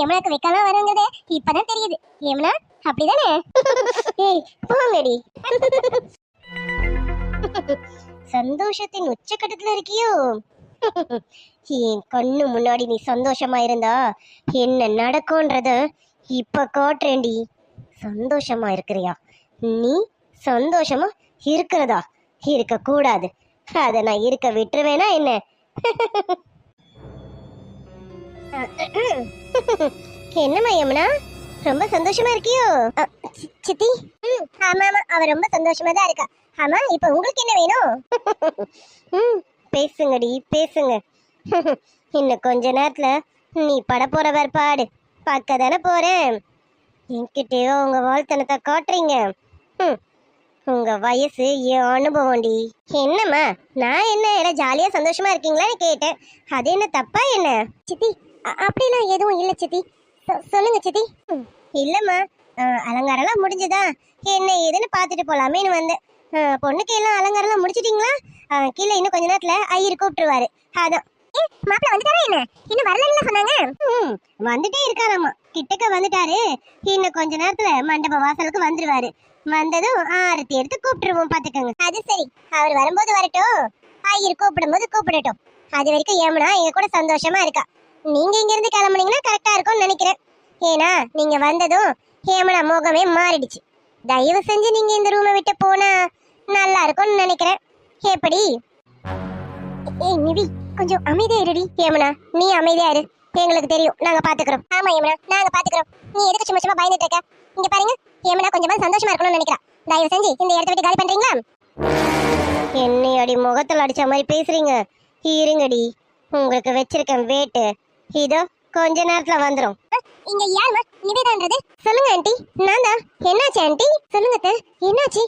ஆமா ஆமா யமுனாக்கு இப்பதான் தெரியுது. யமுனா அப்படிதானே? ஏய் போங்கடி. சந்தோஷத்தின் உச்சக்கட்டத்துல இருக்கியோ? என் கண்ணு முன்னாடி நீ சந்தோஷமா இருந்தா என்ன நடக்கும்ன்றத இப்ப காட்டுறேன்டி. சந்தோஷமா இருக்கிறியா? நீ சந்தோஷமா இருக்கிறதா? இருக்க கூடாது அத நான் இருக்க விட்டுருவேனா என்ன? என்னம்மா யமுனா? ரொம்ப சந்தோஷமா இருக்கியோ? சித்தி? ம், ஆமா ஆமா. அவ ரொம்ப சந்தோஷமா தான் இருக்கா. ஆமா இப்ப உங்களுக்கு என்ன வேணும்? ம் பேசுங்கடி பேசுங்க. இன்னும் கொஞ்ச நேரத்துல நீ பட போற வேறுபாடு. பார்க்க தானே போறேன். என்கிட்டயோ உங்க வாழ்த்தனத்தை காட்டுறீங்க. உங்க வயசு என் அனுபவம்டி. என்னம்மா நான் என்ன இடம் ஜாலியா சந்தோஷமா இருக்கீங்களான்னு கேட்டேன். அது என்ன தப்பா என்ன? சித்தி அப்படிலாம் எதுவும் இல்லை சித்தி. சொல்லுங்க சித்தி. இல்லைம்மா. இல்லம்மா அலங்காரம்லாம் முடிஞ்சுதா? என்ன ஏதுன்னு பார்த்துட்டு போலாமேன்னு வந்தேன். பொண்ணுக்கு எல்லாம் அலங்காரம்லாம் முடிச்சிட்டீங்களா? கீழே இன்னும் கொஞ்ச நேரத்துல ஐயர் கூப்பிட்டுருவாரு. அதான். மாப்பிள்ள வந்துட்டாரா என்ன? இன்னும் வரலன்னு சொன்னாங்க? ம் வந்துட்டே இருக்காராமா. கிட்டக்க வந்துட்டாரு. இன்னும் கொஞ்ச நேரத்துல மண்டப வாசலுக்கு வந்துருவாரு. வந்ததும் ஆரத்தி எடுத்து கூப்பிட்டுருவோம் பாத்துக்கோங்க அது சரி. அவர் வரும்போது வரட்டும். ஐயர் கூப்பிடும்போது கூப்பிடட்டும். அது வரைக்கும் ஏமனா எங்க கூட சந்தோஷமா இருக்கா. நீங்க இங்க இருந்து கிளம்புனீங்கன்னா கரெக்டா இருக்கும்னு நினைக்கிறேன். ஏன்னா நீங்க வந்ததும் ஹேமனா முகமே மாறிடுச்சு. தயவு செஞ்சு நீங்க இந்த ரூமை விட்டு போனா நல்லா இருக்கும்னு நினைக்கிறேன். எப்படி? ஏய் நிவி கொஞ்சம் அமைதியா இருடி ஹேமனா நீ அமைதியா இரு. எங்களுக்கு தெரியும். நாங்க பாத்துக்கிறோம். ஆமா ஹேமனா நாங்க பாத்துக்கிறோம். நீ எதுக்கு சும்மா சும்மா பயந்துட்டு இருக்க? இங்க பாருங்க ஹேமனா கொஞ்சமா சந்தோஷமா இருக்கணும்னு நினைக்கிறா. தயவு செஞ்சு இந்த இடத்த விட்டு காலி பண்றீங்களா? என்னை அடி முகத்துல அடிச்ச மாதிரி பேசுறீங்க. இருங்கடி. உங்களுக்கு வச்சிருக்கேன் வேட்டு. இதோ கொஞ்ச நேரத்துல வந்துரும். இங்க யாருமா நிவேதான்றது? சொல்லுங்க ஆண்டி. நான் தான். என்னாச்சு ஆண்டி? சொல்லுங்க அத்தை. என்னாச்சு?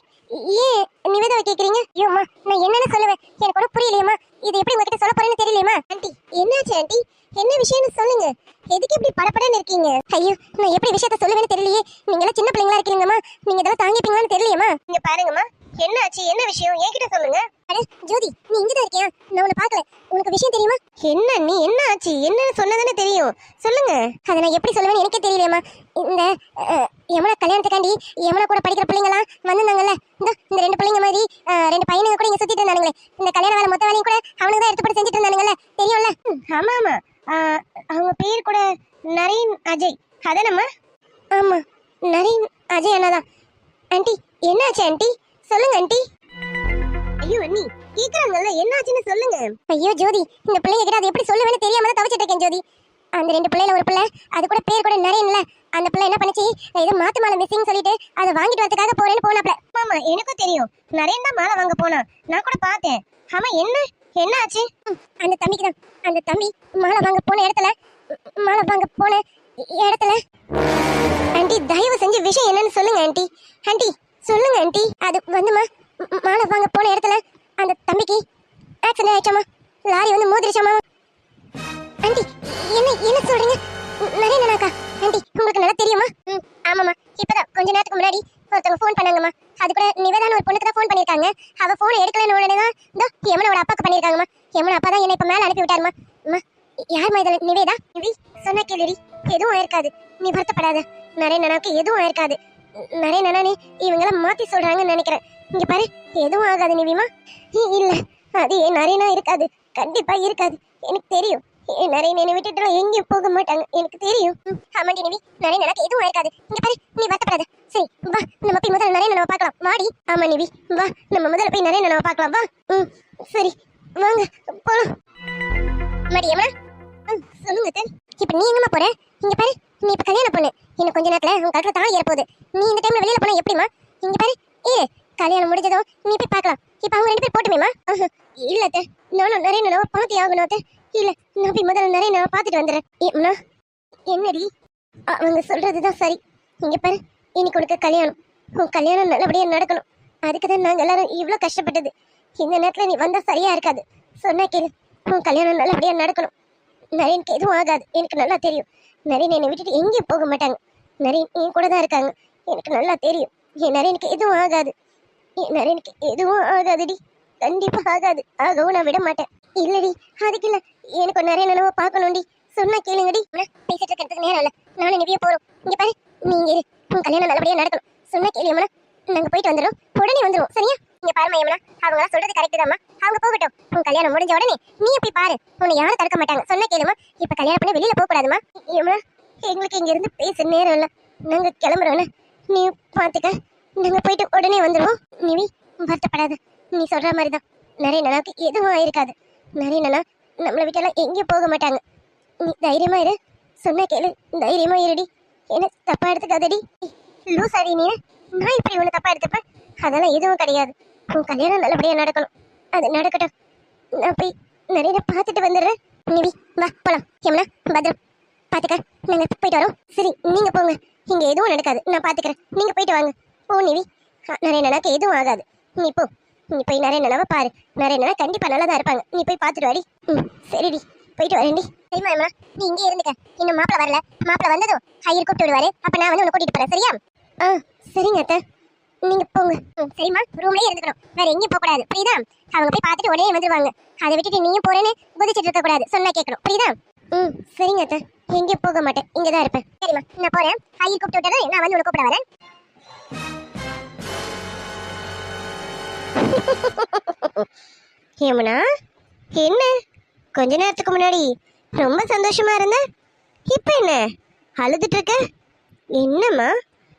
ஏன் நிவேதாவை கேக்குறீங்க? ஐயோம்மா நான் என்னன்னு சொல்லுவேன். எனக்கு ஒன்றும் புரியலையம்மா. இது எப்படி உங்ககிட்ட சொல்ல போறேன்னு தெரியலையம்மா? ஆண்டி என்னாச்சு ஆண்டி? என்ன விஷயம்னு சொல்லுங்க. எதுக்கு இப்படி படப்படன்னு இருக்கீங்க? ஐயோ நான் எப்படி விஷயத்த சொல்லுவேன்னு தெரியலையே. நீங்க எல்லாம் சின்ன பிள்ளைங்களா இருக்கீங்கம்மா நீங்க இதெல்லாம் தாங்கிப்பீங்களான்னு தெரியலையம்மா. நீங்க பாருங்கம்மா. என்னாச்சு? என்ன விஷயம்? என்கிட்ட சொல்லுங்க. அட ஜோதி நீ இங்க தான் இருக்கியா? நான் உன்னை பார்க்கல. உனக்கு விஷயம் தெரியுமா? என்ன நீ? என்ன ஆச்சு? என்னன்னு சொன்னதானே தெரியும். சொல்லுங்க. அதை நான் எப்படி சொல்லுவேன்னு எனக்கே தெரியலையம்மா. இந்த அஹ், யமுனா கல்யாணத்துக்காண்டி யமுனா கூட படிக்கிற பிள்ளைங்களாம் வந்திருந்தாங்கல்ல. இந்த இந்த ரெண்டு பிள்ளைங்க மாதிரி அஹ், ரெண்டு பையனுங்க கூட இங்க சுத்திட்டு இருந்தானுங்களே. இந்த கல்யாண வேலை மொத்த வேலையும் கூட அவனுங்க தான் எடுத்து போட்டு செஞ்சுட்டு இருந்தானுங்கல்ல. தெரியும்ல? ஆமா ஆமா. அவங்க பேர் கூட நரேன் அஜய். அதானம்மா? ஆமா. நரேன் அஜய் அண்ணாதான். ஆண்டி என்னாச்சு ஆண்டி? சொல்லுங்க ஆண்டி. ஐயோ அண்ணி கேக்குறாங்கல்ல என்னாச்சுன்னு சொல்லுங்க. ஐயோ ஜோதி இந்த பிள்ளைங்க கிட்ட அது எப்படி சொல்லுவேன்னு தெரியாம தான் தவிச்சிட்டு இருக்கேன் ஜோதி. அந்த ரெண்டு பிள்ளைல ஒரு பிள்ளை அது கூட பேர் கூட நரேன்ல அந்த பிள்ளை என்ன பண்ணுச்சு? ஏதோ மாத்து மாலை மிஸ்ஸிங் சொல்லிட்டு அதை வாங்கிட்டு வரதுக்காக போறேன்னு போனாப்ல ஆமா எனக்கும் தெரியும். நரேன் தான் மாலை வாங்க போனா. நான் கூட பார்த்தேன். ஆமா என்ன? என்ன ஆச்சு அந்த தம்பிக்கு தான். அந்த தம்பி மாலை வாங்க போன இடத்துல மாலை வாங்க போன இடத்துல. ஆண்டி தயவு செஞ்சு விஷயம் என்னன்னு சொல்லுங்க ஆண்டி. ஆண்டி சொல்லுங்க ஆண்டி. அது வந்துமா? மாலை வாங்க போன இடத்துல அந்த தம்பிக்கு ஆக்சிடென்ட் ஆயிடுச்சாமா? லாரி வந்து மோதிருச்சாமா? ஆண்டி என்ன என்ன சொல்றீங்க? ந- ஆண்டி உங்களுக்கு நல்லா தெரியுமா? ம் ஆமாம்மா. இப்பதான் கொஞ்ச நேரத்துக்கு முன்னாடி ஒருத்தவங்க ஃபோன் பண்ணாங்கம்மா. அது கூட நிவேதான ஒரு பொண்ணுக்கு தான் ஃபோன் பண்ணியிருக்காங்க. அவ ஃபோன் எடுக்கலன்னு உடனே தான் இதோ யமுனோட அப்பாக்கு பண்ணியிருக்காங்கம்மா. யமுனா அப்பா தான் என்னை இப்போ மேலே அனுப்பி விட்டாருமா அம்மா யாரும்மா இதில்? நிவேதா? நிவி சொன்ன கேளுடி. எதுவும் ஆயிருக்காது. நீ வருத்தப்படாத. நரேனனாக்கு எதுவும் ஆயிருக்காது. நிறைய நானே இவங்கள மாத்தி சொல்றாங்கன்னு நினைக்கிறேன். இங்க பாரு எதுவும் ஆகாது நிவிமா. இ- இல்ல அது ஏன் நிறையனா இருக்காது? கண்டிப்பா இருக்காது. எனக்கு தெரியும். என் நரேன் என்னை விட்டுட்டு எங்கேயும் போக மாட்டாங்க. எனக்கு தெரியும். ம், ஆமாண்டி நிவி நிறைய நினைக்க எதுவும் இருக்காது இங்க பாரு நீ வருத்தப்படாத. சரி வா நம்ம போய் முதல்ல நிறைய நம்ம பார்க்கலாம். வாடி. ஆமா நிவி வா நம்ம முதல்ல போய் நிறைய நம்ம பார்க்கலாம். வா. ம் சரி வாங்க போலாம். மடியம்மா சொல்லுங்க அத்தை. இப்போ நீ எங்கம்மா போற? இங்க பாரு. நீ இப்ப கல்யாணம் பொண்ணு. இன்னும் கொஞ்ச நேரத்துல உன் கழுத்துல தான் ஏற போகுது நீ இந்த டைம்ல வெளியில போனா எப்படிமா இங்க பாரு. ஏ கல்யாணம் முடிஞ்சதும் நீ போய் பார்க்கலாம். இப்ப அவங்க ரெண்டு பேர் போட்டுமேமா இல்ல அத்தை. நானும் நிறைய நான் பாத்தி ஆகணும் அத்தை. இல்ல நான் போய் முதல்ல நிறைய நான் பாத்துட்டு வந்துடுறேன். ஏம்மா என்னடி? அவங்க சொல்றதுதான் சரி. இங்க பாரு இன்னைக்கு உனக்கு கல்யாணம். உன் கல்யாணம் நல்லபடியா நடக்கணும். அதுக்கு தான் நாங்க எல்லாரும் இவ்ளோ கஷ்டப்பட்டது. இந்த நேரத்துல நீ வந்தா சரியா இருக்காது. சொன்னா கேளு. உன் கல்யாணம் நல்லபடியா நடக்கணும். நரேனுக்கு எதுவும் ஆகாது. எனக்கு நல்லா தெரியும். நரேன் என்னை விட்டுட்டு எங்கேயும் போக மாட்டாங்க. நரேன் என் கூட தான் இருக்காங்க. எனக்கு நல்லா தெரியும். என் நரேனுக்கு எதுவும் ஆகாது. என் நரேனுக்கு எதுவும் ஆகாதுடி. கண்டிப்பாக ஆகாது. ஆகவும் நான் விட மாட்டேன். இல்லடி அதுக்கு இல்லை. எனக்கு நிறைய நினைவை பார்க்கணும்டி. சொன்னா கேளுங்கடி. பேசிட்டு இருக்கிறதுக்கு நேரம் இல்லை. நானும் நிவிய போறோம். இங்க பாரு நீங்க உன் கல்யாணம் நல்லபடியா நடக்கணும். சொன்னா கேளு நாங்கள் நாங்க போயிட்டு வந்துடும் உடனே வந்துரும் சரியா? இங்க பாரு மையம்னா அவங்க சொல்றது கரெக்ட் தான்மா அவங்க போகட்டும். உன் கல்யாணம் முடிஞ்ச உடனே நீ போய் பாரு. உன்னை யாரும் தடுக்க மாட்டாங்க. சொன்ன கேளுமா. இப்ப கல்யாணம் பண்ண வெளியில போக கூடாதுமா. ஏமா எங்களுக்கு இங்க இருந்து பேச நேரம் இல்ல. நாங்க கிளம்புறோம்ல. நீ பாத்துக்க. நாங்க போயிட்டு உடனே வந்துருவோம். நிவி வருத்தப்படாத. நீ சொல்ற மாதிரி தான் நிறைய நனாக்கு எதுவும் ஆயிருக்காது. நிறைய நனா நம்மளை வீட்டெல்லாம் எங்கேயும் போக மாட்டாங்க. நீ தைரியமா இரு. சொன்ன கேளு. தைரியமா இருடி. என்ன தப்பா எடுத்துக்காதடி. லூ ஆடி நீ. நான் இப்படி உன்னை தப்பா எடுத்துப்பேன் அதெல்லாம் எதுவும் கிடையாது. உன் கல்யாணம் நல்லபடியா நடக்கணும். அது நடக்கட்டும். நான் போய் நிறைய பார்த்துட்டு வந்துடுறேன். நிவி வா போலாம். யமுனா பத்ரம் பாத்துக்க நாங்க போயிட்டு வரோம். சரி நீங்க போங்க. இங்க எதுவும் நடக்காது. நான் பாத்துக்கிறேன் நீங்க போயிட்டு வாங்க. போ நிவி. நிறைய நாளாக்கு எதுவும் ஆகாது. நீ போ. நீ போய் நிறைய நிலவை பாரு. நிறைய நிலா கண்டிப்பா நல்லா தான் இருப்பாங்க. நீ போய் பார்த்துட்டு வாடி. ம் சரிடி போயிட்டு வரேன்டி சரிம்மா அம்மா நீ இங்கே இருந்துக்க. இன்னும் மாப்பிள வரல. மாப்பிள வந்ததும் ஐயர் கூப்பிட்டு விடுவாரு அப்ப நான் வந்து உன்னை கூட்டிட்டு போறேன். சரியா? ஆ சரிங்க அத்தை. நீங்க போங்க சரிம்மா. ரூம்லயே இருந்துக்கணும். வேற எங்கேயும் போக கூடாது புரியுதா? அவங்க போய் பார்த்துட்டு உடனே வந்துருவாங்க. அதை விட்டுட்டு நீயும் போறேன்னு குதிச்சிட்டு இருக்க கூடாது சொன்னா கேட்கணும். புரியுதா? ம் சரிங்க அத்தை. எங்கேயும் போக மாட்டேன். இங்கே தான் இருப்பேன். சரிம்மா நான் போறேன். ஐயர் கூப்பிட்டு விட்டதும் நான் வந்து உனக்கு கூப்பிட வரேன். யமுனா என்ன? கொஞ்ச நேரத்துக்கு முன்னாடி ரொம்ப சந்தோஷமா இருந்த? இப்ப என்ன? அழுதுட்டு இருக்க? என்னம்மா?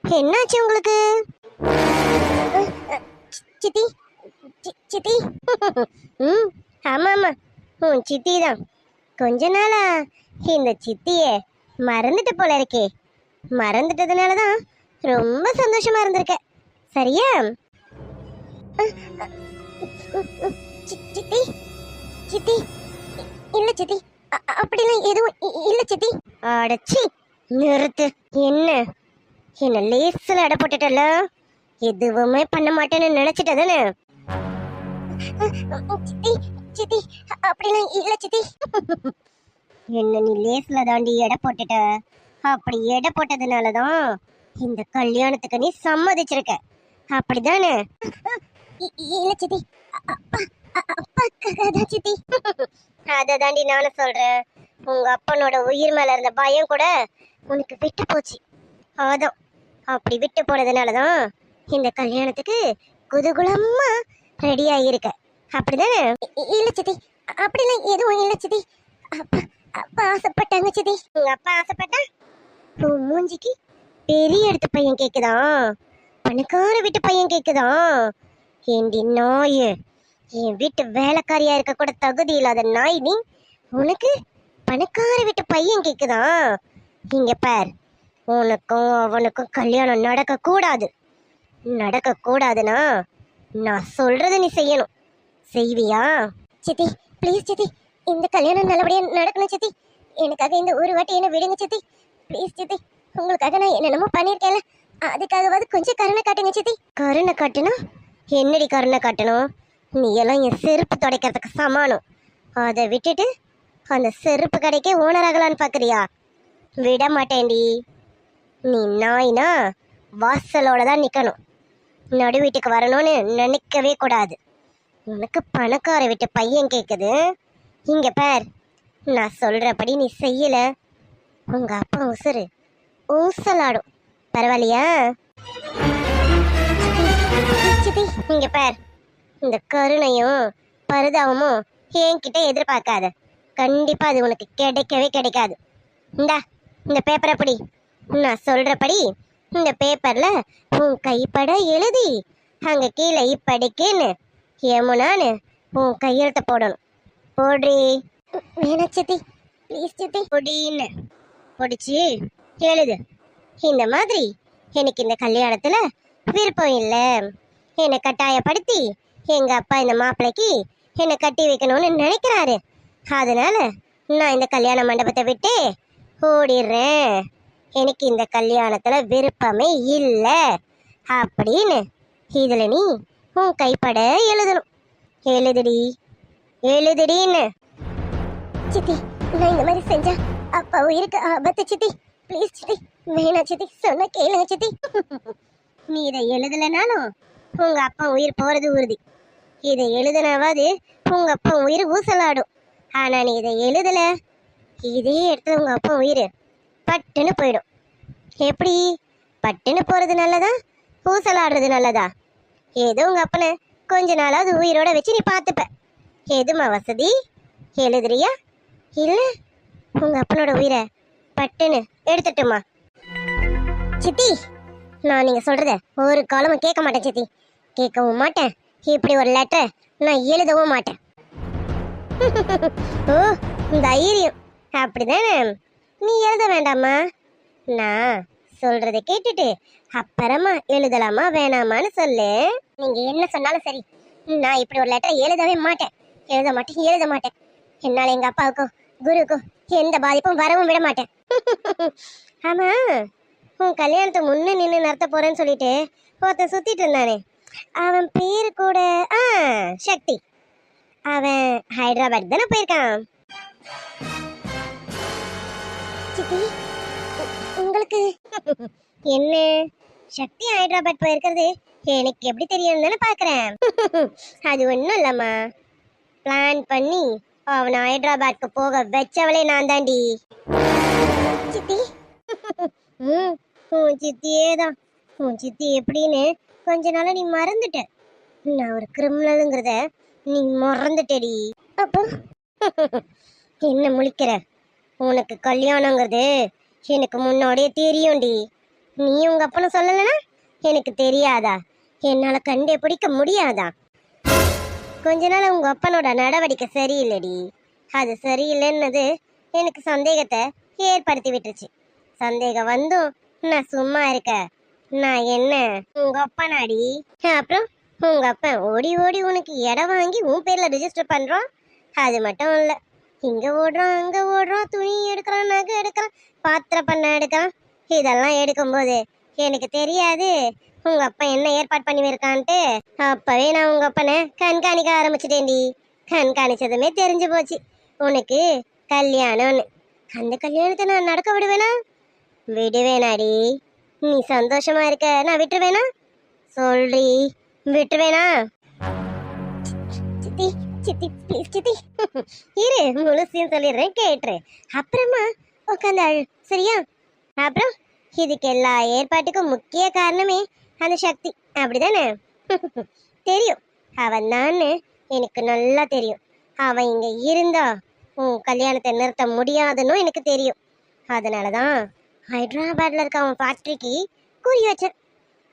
என்னாச்சு உங்களுக்கு? சித்தி. சித்தி. ம் ஆமா ஆமா உன் சித்தி தான் கொஞ்ச நாளா இந்த சித்திய மறந்துட்டு போல இருக்கே. மறந்துட்டதுனால தான் ரொம்ப சந்தோஷமா இருந்திருக்க. சரியா? சித்தி. சித்தி. இல்ல சித்தி. அப்படிலாம் எதுவும் இல்ல சித்தி. அடச்சி நிறுத்து. என்ன? என்ன லேசில் அடை போட்டுட்டல எதுவுமே பண்ண மாட்டேன்னு நினைச்சிட்ட தானே? சித்தி சித்தி அப்படிலாம் இல்ல சித்தி. என்ன நீ லேஸ்ல தாண்டி எடை போட்டுட்ட? அப்படி எடை போட்டதுனால தான் இந்த கல்யாணத்துக்கு நீ சம்மதிச்சிருக்க. அப்படிதானே? இல்ல சித்தி. அப்பா அதை தாண்டி நானும் சொல்றேன். உங்க அப்பனோட உயிர் மேல இருந்த பயம் கூட உனக்கு விட்டு போச்சு. அதான் அப்படி விட்டு போனதுனால தான் இந்த கல்யாணத்துக்கு குதகுலமா ரெடி ஆகியிருக்க அப்படிதானே? இல்லை இல்ல சித்தி. அப்படிலாம் எதுவும் இல்ல சித்தி. அப்பா அப்பா ஆசைப்பட்டாங்க சித்தி. உங்க அப்பா ஆசைப்பட்டா? உன் மூஞ்சிக்கு பெரிய எடுத்த பையன் கேக்குதா? பணக்கார வீட்டு பையன் கேக்குதா? ஏண்டி நாய்? என் வீட்டு வேலைக்காரியா இருக்க கூட தகுதி இல்லாத நாய் நீ உனக்கு பணக்கார வீட்டு பையன் கேக்குதா? இங்க பார். உனக்கும் அவனுக்கும் கல்யாணம் நடக்க கூடாது நடக்க நான் சொல்றத நீ செய்யணும். செய்வியா? சித்தி ப்ளீஸ் சித்தி இந்த கல்யாணம் நல்லபடியா நடக்கணும் சித்தி. எனக்காக இந்த ஒரு வாட்டி என்ன விடுங்க சித்தி. ப்ளீஸ் சித்தி உங்களுக்காக நான் என்னென்னமோ பண்ணியிருக்கேன்ல. அதுக்காகவாது கொஞ்சம் கருணை காட்டுங்க சித்தி. கருணை காட்டுனா? என்னடி கருணை காட்டணும்? நீ எல்லாம் என் செருப்பு துடைக்கிறதுக்கு சமானம். அதை விட்டுட்டு அந்த செருப்பு கடைக்கே ஓனர் ஆகலான்னு பார்க்குறியா விட மாட்டேன்டி நீ நாய்னா வாசலோட தான் நிற்கணும் நடு வீட்டுக்கு வரணும்னு நினைக்கவே கூடாது. உனக்கு பணக்கார வீட்டு பையன் கேட்குது இங்கே பார் நான் சொல்கிறபடி நீ செய்யலை. உங்கள் அப்பா உசுறு. ஊசலாடும். பரவாயில்லையா? சித்தி இங்க பார். இந்த கருணையும் பரிதாபமும் என்கிட்ட எதிர்பார்க்காத. கண்டிப்பா அது உனக்கு கிடைக்கவே கிடைக்காது. இந்தா இந்த பேப்பரை படி. நான் சொல்றபடி இந்த பேப்பர்ல உன் கைப்பட எழுதி அங்க கீழே இப்படிக்குன்னு யமுனான்னு உன் கையெழுத்த போடணும். போடி வேணா சித்தி ப்ளீஸ் சித்தி. பொடின்னு. பொடிச்சு. எழுது. இந்த மாதிரி எனக்கு இந்த கல்யாணத்துல விருப்பம் இல்லை. என்னை கட்டாயப்படுத்தி எங்க அப்பா இந்த மாப்பிள்ளைக்கு என்னை கட்டி வைக்கணும்னு நினைக்கிறாரு. அதனால நான் இந்த கல்யாண மண்டபத்தை விட்டு ஓடிடுறேன். எனக்கு இந்த கல்யாணத்தில் விருப்பமே இல்லை. அப்படின்னு இதில் நீ உன் கைப்பட எழுதணும். எழுதுடி எழுதுடின்னு. சித்தி நான் இந்த மாதிரி செஞ்சா அப்பா உயிருக்கு ஆபத்து சித்தி. ப்ளீஸ் சித்தி வேணாம் சித்தி சொன்ன கேளுங்க சித்தி. நீ இதை எழுதலைனாலும் உங்க அப்பா உயிர் போறது உறுதி. இதை எழுதுனாவது உங்க அப்பா உயிர் ஊசலாடும். ஆனா நீ இதை எழுதல. இதே இடத்துல உங்க அப்பா உயிர் பட்டுன்னு போயிடும். எப்படி? பட்டுன்னு போகிறது நல்லதா? ஊசலாடுறது நல்லதா? ஏதோ உங்கள் அப்பனை கொஞ்ச நாளாவது உயிரோட வச்சு நீ பார்த்துப்ப. எதுமா வசதி? எழுதுறியா? இல்லை உங்கள் அப்பனோட உயிரை பட்டுன்னு எடுத்துட்டுமா? சித்தி நான் நீங்கள் சொல்கிறத ஒரு காலமும் கேட்க மாட்டேன் சித்தி. கேட்கவும் மாட்டேன். இப்படி ஒரு லெட்டரை நான் எழுதவும் மாட்டேன். ஓ தைரியம். அப்படிதானே? நீ எழுத வேண்டாமா நான் சொல்றத கேட்டுட்டு அப்புறமா எழுதலாமா வேணாமான்னு சொல்லு. நீங்க என்ன சொன்னாலும் சரி. நான் இப்படி ஒரு லெட்டர் எழுதவே மாட்டேன். எழுத மாட்டேன் எழுத மாட்டேன். என்னால எங்க அப்பாவுக்கும் குருவுக்கும் எந்த பாதிப்பும் வரவும் விட மாட்டேன். ஆமா உன் கல்யாணத்தை முன்ன நின்று நடத்த போறேன்னு சொல்லிட்டு ஒருத்தன் சுத்திட்டு இருந்தானே. அவன் பேரு கூட ஆ சக்தி. அவன் ஹைதராபாத் தானே போயிருக்கான். சித்தி. உங்களுக்கு என்ன? சக்தி ஹைதராபாத் போயிருக்கிறது எனக்கு எப்படி தெரியும் தானே பாக்குறேன். அது ஒன்றும் இல்லம்மா. பிளான் பண்ணி அவனை ஹைதராபாத்க்கு போக வச்சவளே நான் தாண்டி. சித்தி. ம் உன் சித்தியே தான். உன் சித்தி எப்படின்னு கொஞ்ச நாளா நீ மறந்துட்ட. நான் ஒரு கிரிமினலுங்கிறத நீ மறந்துட்டடி. அப்போ என்ன முழிக்கிற? உனக்கு கல்யாணங்கிறது எனக்கு முன்னாடியே தெரியும்டி. நீ உங்க அப்பனை சொல்லலைன்னா எனக்கு தெரியாதா? என்னால கண்டே பிடிக்க முடியாதா? கொஞ்ச நாள் உங்க அப்பனோட நடவடிக்கை சரியில்லைடி. அது சரியில்லைன்னது எனக்கு சந்தேகத்தை ஏற்படுத்தி விட்டுருச்சு. சந்தேகம் வந்தும் நான் சும்மா இருக்க நான் என்ன? உங்க அப்பனாடி? அப்புறம் உங்க அப்பன் ஓடி ஓடி உனக்கு இடம் வாங்கி உன் பேர்ல ரிஜிஸ்டர் பண்றோம் அது மட்டும் இல்லை. இங்க ஓடுறான் அங்க ஓடுறான் துணி எடுக்கிறான் நகை எடுக்கிறான் பாத்திர பண்ண எடுக்கிறான். இதெல்லாம் எடுக்கும்போது எனக்கு தெரியாது. உங்க அப்பா என்ன ஏற்பாடு பண்ணி இருக்கான்ட்டு அப்பவே நான் உங்க அப்பனை கண்காணிக்க ஆரம்பிச்சிட்டேன்டி. கண்காணிச்சதுமே தெரிஞ்சு போச்சு. உனக்கு கல்யாணம்னு. அந்த கல்யாணத்தை நான் நடக்க விடுவேனா? விடுவேனாடி. நீ சந்தோஷமா இருக்க நான் விட்டுருவேனா? சொல்றி விட்டுருவேனா? சித்தி. சித்தி ப்ளீஸ் சித்தி. இரு முழுசையும் சொல்லிடுறேன் கேட்டுரு. அப்புறமா உட்காந்து அழு சரியா? அப்புறம் இதுக்கு எல்லா ஏற்பாட்டுக்கும் முக்கிய காரணமே அந்த சக்தி. அப்படிதானே? தெரியும். அவன் தான் எனக்கு நல்லா தெரியும். அவன் இங்கே இருந்தா உன் கல்யாணத்தை நிறுத்த முடியாதுன்னு எனக்கு தெரியும். அதனால தான் ஹைதராபாத்தில் இருக்க அவன் ஃபேக்ட்ரிக்கு குறி வச்சேன்.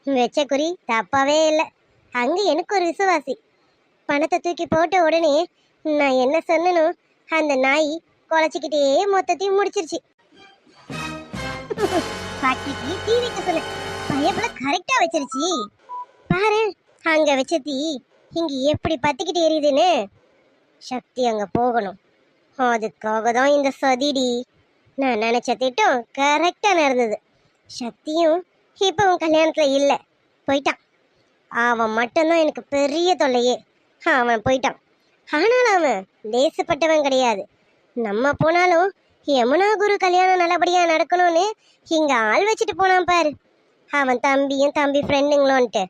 வச்ச குறி தப்பாவே இல்லை. அங்கே எனக்கு ஒரு விசுவாசி. பணத்தை தூக்கி போட்ட உடனே நான் என்ன சொன்னனோ அந்த நாய் குலைச்சிக்கிட்டே மொத்தத்தையும் முடிச்சிருச்சு. பாட்டிக்கு தீ வைக்க சொன்னேன் பயப்புல கரெக்டா வச்சிருச்சு. பாரு அங்க வச்ச தீ இங்க எப்படி பத்திக்கிட்டு எரியுதுன்னு. சக்தி அங்க போகணும். அதுக்காக தான் இந்த சதிடி. நான் நினைச்ச திட்டம் கரெக்டா நடந்தது. சக்தியும் இப்போ உன் கல்யாணத்துல இல்லை. போயிட்டான். அவன் மட்டும்தான் எனக்கு பெரிய தொல்லையே. அவன் போயிட்டான். ஆனாலும் அவன் தேசப்பட்டவன் கிடையாது. நம்ம போனாலும் யமுனா குரு கல்யாணம் நல்லபடியாக நடக்கணும்னு இங்கே ஆள் வச்சுட்டு போனான் பாரு. அவன் தம்பியும் தம்பி ஃப்ரெண்டுங்களோன்ட்டு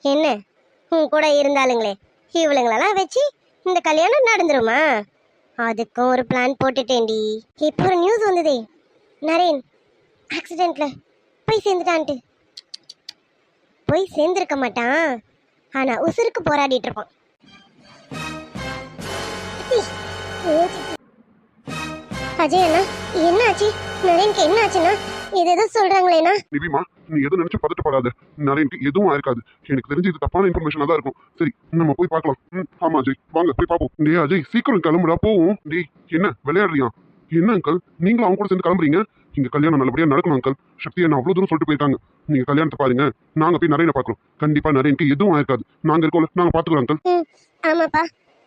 என்ன? உன் கூட இருந்தாளுங்களே இவளுங்களெல்லாம் வச்சு இந்த கல்யாணம் நடந்துருமா? அதுக்கும் ஒரு பிளான் போட்டுட்டேன்டி. இப்போ ஒரு நியூஸ் வந்ததே. நரேன் ஆக்சிடெண்ட்டில் போய் சேர்ந்துட்டான்ட்டு. போய் சேர்ந்துருக்க மாட்டான். ஆனால் உசுருக்கு போராடிட்டு இருப்பான். அஜய் அண்ணா என்ன ஆச்சு நரேனுக்கு என்ன சொல்றாங்களேண்ணா. நிவிமா நீ எதுவும் நினைச்சு பதட்டப்படாத நரேனுக்கு எதுவும் ஆயிருக்காது. எனக்கு தெரிஞ்சு இது தப்பான இன்ஃபர்மேஷனா தான் இருக்கும். சரி நம்ம போய் பார்க்கலாம். ம் ஆமா அஜய். வாங்க போய் பார்ப்போம். டேய் அஜய் சீக்கிரம் கிளம்புடா போவோம். டேய் என்ன விளையாடுறியா? என்ன அங்கிள் நீங்களும் அவங்க கூட சேர்ந்து கிளம்புறீங்க? இங்க கல்யாணம் நல்லபடியா நடக்கணும் அங்கிள் சக்தி என்ன அவ்வளவு தூரம் சொல்லிட்டு போயிருக்காங்க. நீங்க கல்யாணத்தை பாருங்க. நாங்க போய் நரேனை பார்க்கறோம். கண்டிப்பா நரேனுக்கு எதுவும் ஆயிருக்காது. நாங்க இருக்கோம்ல நாங்க பாத்துக்கிறோம் அங்கிள் ம் ஆமாப்பா.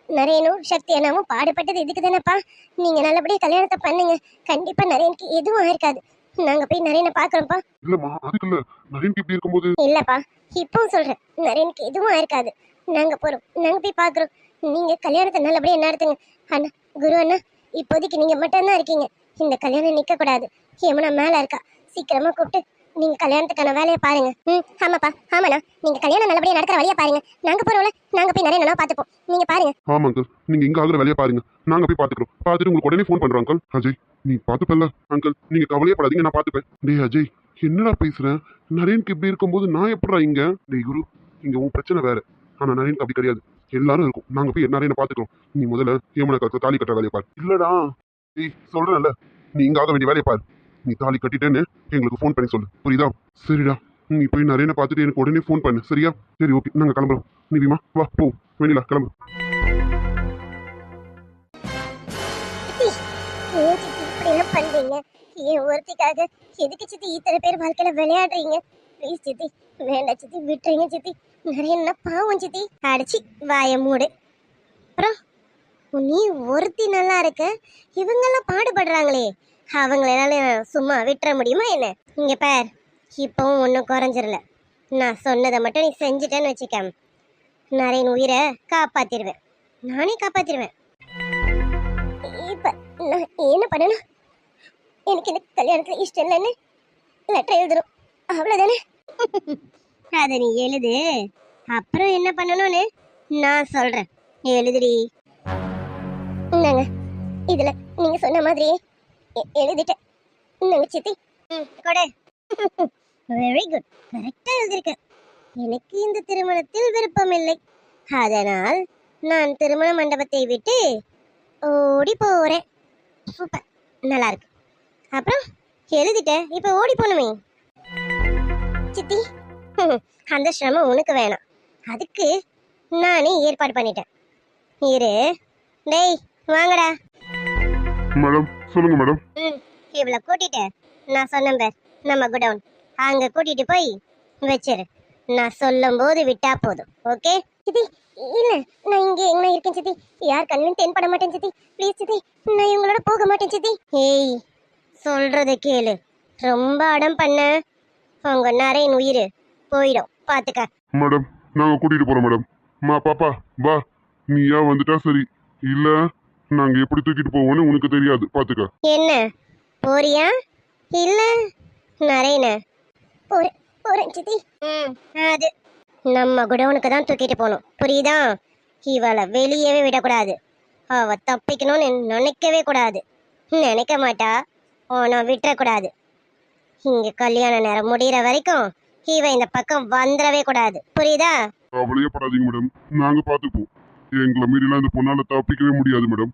நரேனும் சக்தி அண்ணாவும் பாடுபட்டது இதுக்கு தானேப்பா நீங்க நல்லபடியா கல்யாணத்தை பண்ணுங்க. கண்டிப்பா நரேனுக்கு எதுவும் ஆயிருக்காது. நாங்க போய் நரேனை பாக்குறோம்ப்பா இல்லம்மா அதுக்கு இல்ல நரேனுக்கு இப்படி இருக்கும்போது? இல்லப்பா இப்பவும் சொல்றேன். நரேனுக்கு எதுவும் ஆயிருக்காது. நாங்க போறோம். நாங்க போய் பாக்குறோம் நீங்க கல்யாணத்தை நல்லபடியா நடத்துங்க. அண்ணா குரு அண்ணா இப்போதைக்கு நீங்க மட்டும்தான் இருக்கீங்க. இந்த கல்யாணம் நிக்க கூடாது யமுனா மேல இருக்கா. சீக்கிரமா கூப்பிட்டு நீங்க கல்யாணத்துக்கான வேலையை பாருங்க. ம் ஆமாப்பா ஆமாண்ணா. நீங்க கல்யாணம் நல்லபடியா நடக்கிற வழியை பாருங்க. நாங்க போறோம்ல நாங்க போய் நிறைய நல்லா பாத்துப்போம் நீங்க பாருங்க. ஆமா அங்கிள் நீங்க இங்க ஆகுற வேலையை பாருங்க. நாங்க போய் பாத்துக்கிறோம் பார்த்துட்டு உங்களுக்கு உடனே ஃபோன் பண்றோம் அங்கிள் அஜய் நீ பாத்துப்பல அங்கிள் நீங்க கவலையே படாதீங்க நான் பாத்துப்பேன் டேய் அஜய் என்னடா பேசுறேன் நரேனுக்கு இப்படி இருக்கும்போது நான் எப்படா இங்க? டேய் குரு இங்க உன் பிரச்சனை வேற. ஆனா நரேனுக்கு அப்படி கிடையாது. எல்லாரும் இருக்கும். நாங்க போய் நரேனை பாத்துக்கிறோம் நீ முதல்ல யமுனா கருத்து தாலி கட்டுற வேலையை பாரு. இல்லடா. டேய் சொல்றேன்ல. நீ இங்க ஆக வேண்டிய வேலையை பாரு. நீ தாலி கட்டிட்டேன்னு எங்களுக்கு ஃபோன் பண்ணி சொல்லு. புரியுதா? சரிடா. நீ போய் நரேனை பார்த்துட்டு எனக்கு உடனே ஃபோன் பண்ணு. சரியா? சரி ஓகே நாங்க கிளம்புறோம். நீ வா போ. வெண்ணிலா கிளம்பு. பண்றீங்க? ஏன் ஒருத்திக்காக எதுக்கு சித்தி இத்தனை பேர் வாழ்க்கையில விளையாடுறீங்க? ப்ளீஸ் சித்தி வேண்டாம் சித்தி விட்டுறீங்க சித்தி. நிறைய என்ன பாவம் சித்தி. அடிச்சு வாய மூடு. அப்புறம் நீ ஒருத்தி நல்லா இருக்க. இவங்கெல்லாம் பாடுபடுறாங்களே. அவங்களனால சும்மா விட்டுற முடியுமா என்ன? இங்கே பார். இப்போவும் ஒன்றும் குறைஞ்சிரல. நான் சொன்னதை மட்டும் நீ செஞ்சுட்டேன்னு வச்சுக்க நரேன் உயிரை காப்பாத்திடுவேன் நானே காப்பாத்திடுவேன் இப்போ நான் என்ன பண்ணணும்? எனக்கு இந்த கல்யாணத்தில் இஷ்டம் இல்லைன்னு லெட்டர் எழுதணும். அவ்வளோதானே அதை நீ எழுது. அப்புறம் என்ன பண்ணணும்னு நான் சொல்கிறேன் எழுதுடி. இந்தாங்க. இதில் நீங்கள் சொன்ன மாதிரி எழுதிட்டேன். இந்தாங்க சித்தி ம் கொடு. வெரி குட் கரெக்டா எழுதிருக்க எனக்கு இந்த திருமணத்தில் விருப்பமில்லை அதனால் நான் திருமண மண்டபத்தை விட்டு ஓடி போறேன். சூப்பர். நல்லா இருக்கு. அப்புறம் எழுதிட்டேன். இப்போ ஓடி போகணுமே சித்தி அந்த சிரமம் உனக்கு வேணாம். அதுக்கு நானே ஏற்பாடு பண்ணிட்டேன். இரு. டேய் வாங்கடா. மேடம். சொல்லுங்க மேடம். ம் இவ்வளோ கூட்டிட்டு நான் சொன்னேன் பார் நம்ம குடவுன் அங்கே கூட்டிட்டு போய் வச்சிரு. நான் சொல்லும் போது விட்டா போதும் ஓகே? சித்தி இல்ல நான் இங்க எங்க இருக்கேன் சித்தி. யார் கண்ணிலும் தென்பட மாட்டேன் சித்தி. ப்ளீஸ் சித்தி நான் இவங்களோட போக மாட்டேன் சித்தி. ஏய் சொல்றத கேளு. ரொம்ப அடம் பண்ண. உங்க நரையின் உயிர். போயிடும் பாத்துக்க. மேடம் நாங்க கூட்டிட்டு போறோம் மேடம். மா பாப்பா வா. நீயா வந்துட்டா சரி. இல்ல நாங்க எப்படி தூக்கிட்டு போவோம்னு உனக்கு தெரியாது. பாத்துக்க. என்ன? போறியா? இல்ல. நரேன? போறேன் போறேன் சித்தி ம் அது. நம்ம குடோனுக்கு தான் தூக்கிட்டு போகணும். புரியுதா? இவளை வெளியவே விடக்கூடாது. அவ தப்பிக்கணும்னு நினைக்கவே கூடாது. நினைக்க மாட்டா. ஆனா விட்டுறக்கூடாது. இங்க கல்யாண நேரம் முடியிற வரைக்கும் இவ இந்த பக்கம் வந்துடவே கூடாது. புரியுதா? கவலையே படாதீங்க மேடம். நாங்க பாத்துப்போம். எங்களை மீறிலாம் இந்த பொண்ணால தப்பிக்கவே முடியாது மேடம்.